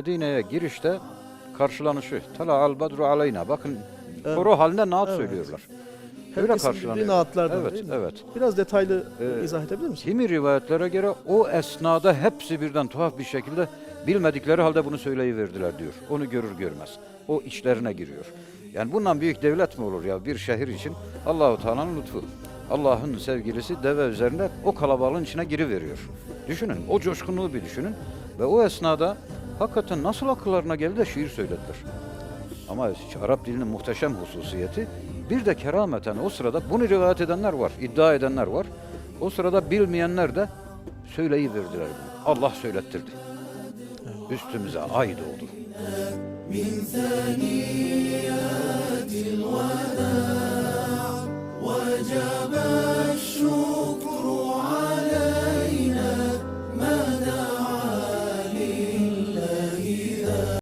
Medine'ye girişte karşılanışı. Tala al badru aleyna. Bakın Evet. koro halinde naat Evet. söylüyorlar. Öyle Herkesin karşılanıyor. naatlardan Evet, değil mi? evet. Biraz detaylı Ee, izah edebilir misin? Kimi rivayetlere göre o esnada hepsi birden tuhaf bir şekilde bilmedikleri halde bunu söyleyiverdiler diyor. Onu görür görmez. O içlerine giriyor. Yani bundan büyük devlet mi olur ya bir şehir için? Allahu Teala'nın lütfu. Allah'ın sevgilisi deve üzerinde o kalabalığın içine giriveriyor. Düşünün, o coşkunluğu bir düşünün. Ve o esnada hakikaten nasıl akıllarına geldi de şiir söylediler. Ama Arap dilinin muhteşem hususiyeti bir de kerameten o sırada bunu rivayet edenler var, iddia edenler var. O sırada bilmeyenler de söyleyiverdiler bunu. Allah söylettirdi. Üstümüze ay doğdu. وجب الشكر